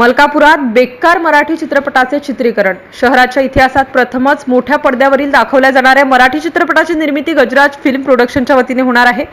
मलकापुरात बेकार मराठी चित्रपटाचे चित्रीकरण. शहराच्या इतिहासात प्रथमच मोठ्या पडद्यावरील दाखवल्या जाणाऱ्या मराठी चित्रपटाची निर्मिती गजराज फिल्म प्रोडक्शनच्या वतीने होणार आहे.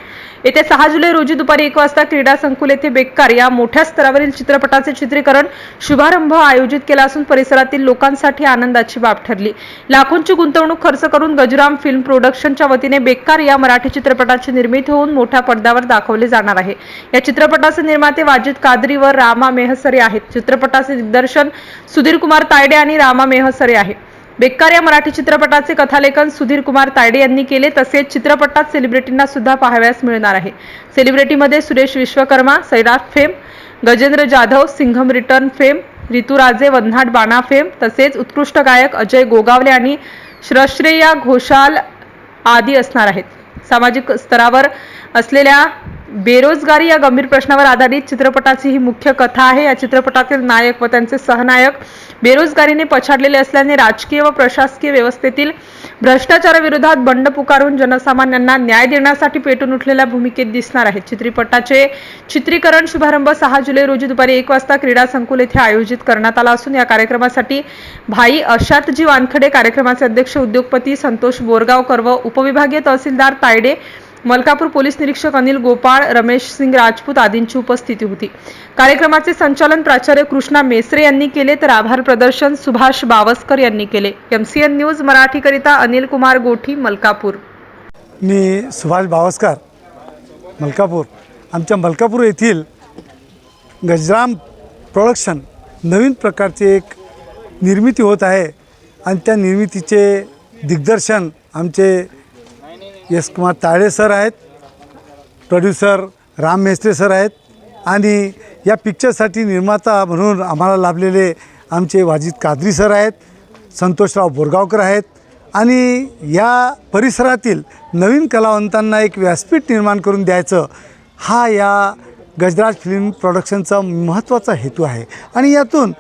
येत्या सहा जुलै रोजी दुपारी एक वाजता क्रीडा संकुल येथे बेकार या मोठ्या स्तरावरील चित्रपटाचे चित्रीकरण शुभारंभ आयोजित केला असून परिसरातील लोकांसाठी आनंदाची बाब ठरली. लाखोंची गुंतवणूक खर्च करून गजराम फिल्म प्रोडक्शनच्या वतीने बेकार या मराठी चित्रपटाची निर्मिती होऊन मोठ्या पडद्यावर दाखवले जाणार आहे. या चित्रपटाचे निर्माते वाजिद कादरी व रामा मेहसरे आहेत. चित्र चित्रपटाचे दिग्दर्शन सुधीर कुमार तायडे आणि रामा मेहसरे आहे. बेकार या मराठी चित्रपटाचे कथालेखन सुधीर कुमार तायडे यांनी केले तसेच चित्रपटात सेलिब्रिटींना सुद्धा पाहाव्यास मिळणार आहे. सेलिब्रिटीमध्ये Suresh Vishwakarma Sairat fame Gajendra Jadhav Singham return fame ऋतुराजे वन्हाट बाणा फेम तसेच उत्कृष्ट गायक अजय गोगावले आणि श्रश्रेया घोषाल आदी असणार आहेत. सामाजिक स्तरावर असलेल्या बेरोजगारी या गंभीर प्रश्नावर आधारित चित्रपटाची ही मुख्य कथा आहे. या चित्रपटातील नायक व त्यांचे सहनायक बेरोजगारीने पछाडलेले असल्याने राजकीय व प्रशासकीय व्यवस्थेतील भ्रष्टाचाराविरोधात बंड पुकारून जनसामान्यांना न्याय देण्यासाठी पेटून उठलेल्या भूमिकेत दिसणार आहेत. चित्रपटाचे चित्रीकरण शुभारंभ सहा जुलै रोजी दुपारी एक वाजता क्रीडा संकुल येथे आयोजित करण्यात आला असून या कार्यक्रमासाठी भाई अशातजी वानखडे कार्यक्रमाचे अध्यक्ष उद्योगपती संतोष बोरगावकर व उपविभागीय तहसीलदार तायडे मलकापूर पोलीस निरीक्षक अनिल गोपाळ रमेश सिंग राजपूत आदींची उपस्थिती होती. कार्यक्रमाचे संचालन प्राचार्य कृष्णा मेसरे यांनी केले तर आभार प्रदर्शन सुभाष बावस्कर यांनी केले. एमसीएन न्यूज मराठीकरिता अनिल कुमार गोठी मलकापूर. मी सुभाष बावस्कर मलकापूर. आमच्या मलकापूर येथील गजराम प्रोडक्शन नवीन प्रकारची एक निर्मिती होत आहे आणि त्या निर्मितीचे दिग्दर्शन आमचे यश कुमार ताळे सर आहेत प्रोड्युसर राम मेस्त्रे सर आहेत आणि या पिक्चरसाठी निर्माता म्हणून आम्हाला लाभलेले आमचे वाजिद कादरी सर आहेत संतोषराव बोरगावकर आहेत आणि या परिसरातील नवीन कलावंतांना एक व्यासपीठ निर्माण करून द्यायचं हा या गजराज फिल्म प्रोडक्शनचा महत्त्वाचा हेतू आहे. आणि यातून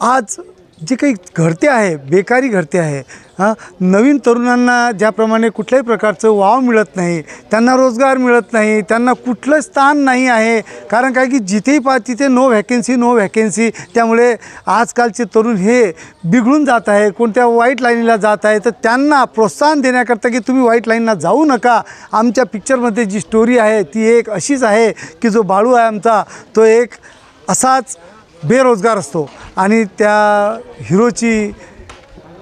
आज जे काही घडते आहे बेकारी घडते आहे हां नवीन तरुणांना ज्याप्रमाणे कुठल्याही प्रकारचं वाव मिळत नाही त्यांना रोजगार मिळत नाही त्यांना कुठलं स्थान नाही आहे कारण काय की जिथेही पा तिथे नो व्हॅकेन्सी नो व्हॅकेन्सी त्यामुळे आजकालचे तरुण हे बिघडून जात आहे कोणत्या वाईट लाईनीला जात आहे तर त्यांना प्रोत्साहन देण्याकरता की तुम्ही वाईट लाईनला जाऊ नका. आमच्या पिक्चरमध्ये जी स्टोरी आहे ती एक अशीच आहे की जो बाळू आहे आमचा तो एक असाच बेरोजगार असतो. आणि त्या हिरोची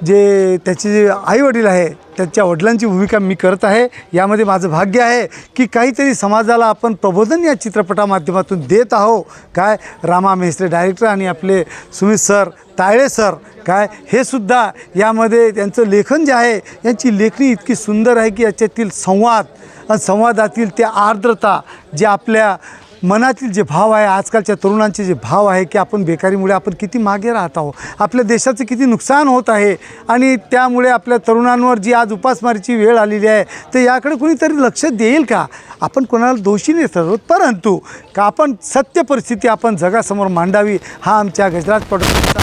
जे त्याचे जे आईवडील आहे त्याच्या वडिलांची भूमिका मी करत आहे. यामध्ये माझं भाग्य आहे की काहीतरी समाजाला आपण प्रबोधन या चित्रपटा माध्यमातून देत आहो. काय? रामा मेहसरे डायरेक्टर आणि आपले सुमित सर तायळे सर काय? हे सुद्धा यामध्ये त्यांचं लेखन जे आहे यांची लेखणी इतकी सुंदर आहे की याच्यातील संवाद आणि संवादातील त्या आर्द्रता जे आपल्या मनातील जे भाव आहे आजकालच्या तरुणांचे जे भाव आहे की आपण बेकारीमुळे आपण किती मागे राहत आहोत आपल्या देशाचं किती नुकसान होत आहे आणि त्यामुळे आपल्या तरुणांवर जी आज उपासमारीची वेळ आलेली आहे तर याकडे कुणीतरी लक्ष देईल का? आपण कोणाला दोषी नाही ठरवत परंतु का आपण सत्य परिस्थिती आपण जगासमोर मांडावी हा आमच्या गजराज प्रोडक्शनचा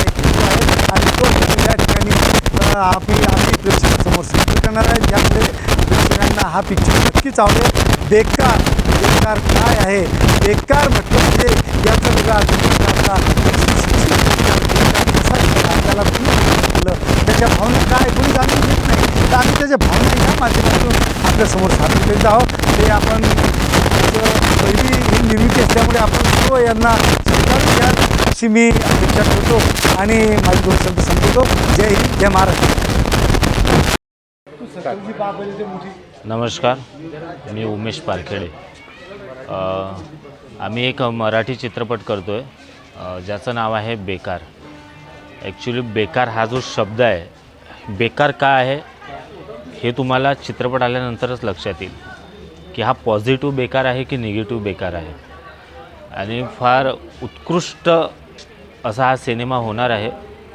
आणि या ठिकाणी आपली आपली प्रेक्षकांसमोर करणार आहे. ज्यामुळे प्रेक्षकांना हा पिक्चर नक्कीच आवडेल. बेकार प्रकार काय आहे? बेकार म्हटलं म्हणजे याचं बघा आपला आता बेकार त्याला त्याच्या भावना काय? कोणी जाणून घेत नाही. तर आम्ही त्याच्या भावना या माध्यमातून आपल्यासमोर सादर करीत आहोत. ते आपण पहिली ही निर्मिती असल्यामुळे आपण सर्व यांना स्वीकारून घ्या. अशी मी अपेक्षा करतो आणि माझे दोन शब्द संपवतो. जय हिंद जय महाराष्ट्र. नमस्कार. मी उमेश पारखेडे. आम्ही एक मराठी चित्रपट करतो आहे ज्याचं नाव आहे बेकार. ॲक्च्युली बेकार हा जो शब्द आहे बेकार का आहे हे तुम्हाला चित्रपट आल्यानंतरच लक्षात येईल. की हा पॉझिटिव्ह बेकार आहे की निगेटिव्ह बेकार आहे. आणि फार उत्कृष्ट असा हा सिनेमा होणार आहे.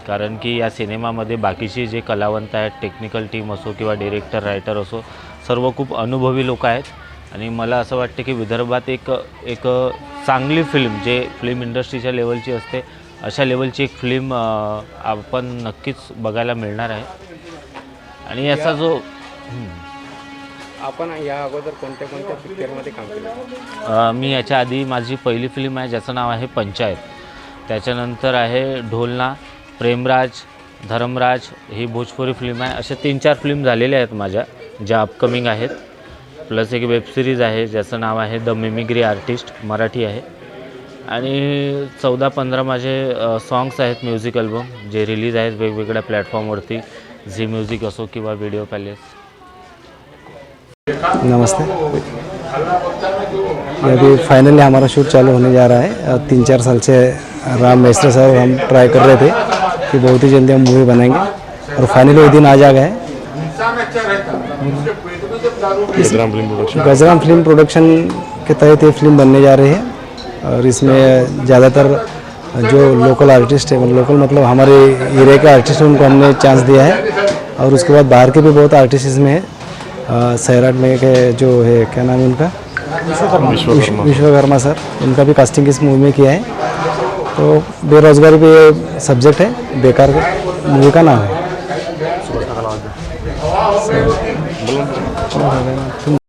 कारण की या सिनेमामध्ये बाकीचे जे कलावंत आहेत टेक्निकल टीम असो किंवा डिरेक्टर रायटर असो सर्व खूप अनुभवी लोक आहेत. आणि मला असं वाटतं की विदर्भात एक एक चांगली फिल्म जे फिल्म इंडस्ट्रीच्या लेवलची असते अशा लेवलची एक फिल्म आपण नक्कीच बघायला मिळणार आहे. आणि याचा जो. आपण या अगोदर कोणत्या कोणत्या पिक्चरमध्ये काम केलं? मी याच्या आधी माझी पहिली फिल्म आहे ज्याचं नाव आहे पंचायत. त्याच्यानंतर आहे ढोलना प्रेमराज धर्मराज ही भोजपुरी फिल्म आहे. अशा तीन चार फिल्म झालेल्या आहेत माझ्या ज्या अपकमिंग आहेत. प्लस एक वेबसिरीज आहे ज्याचं नाव आहे द मिमिग्री आर्टिस्ट मराठी आहे. आणि चौदा पंधरा माझे सॉंग्स आहेत म्युझिक अल्बम जे रिलीज आहेत वेगवेगळ्या प्लॅटफॉर्मवरती झी म्युझिक असो किंवा व्हिडिओ पॅलेस नमस्ते. ये अभी फाइनली हमारा शूट चालू होने जा रहा है. तीन चार साल से राम मेस्टर साहब हम ट्राई कर रहे थे कि बहुत ही जल्दी हम मूवी बनाएंगे. और फाइनली वो दिन आ जा गए गजराम फ़िल्म प्रोडक्शन के तहत ये फ़िल्म बनने जा रही है और इसमें ज़्यादातर जो लोकल आर्टिस्ट है लोकल मतलब हमारे एरिया के आर्टिस्ट हैं उनको हमने चांस दिया है। और उसके बाद बाहर के भी बहुत आर्टिस्ट इसमें हैं। सैराट में के जो है क्या नाम है उनका? विश्व- विश्वकर्मा सर उनका भी कास्टिंग इस मूवी में किया है। तो बेरोजगारी पे ये सब्जेक्ट है बेकार मूवी का नाम है। 지금 처음에는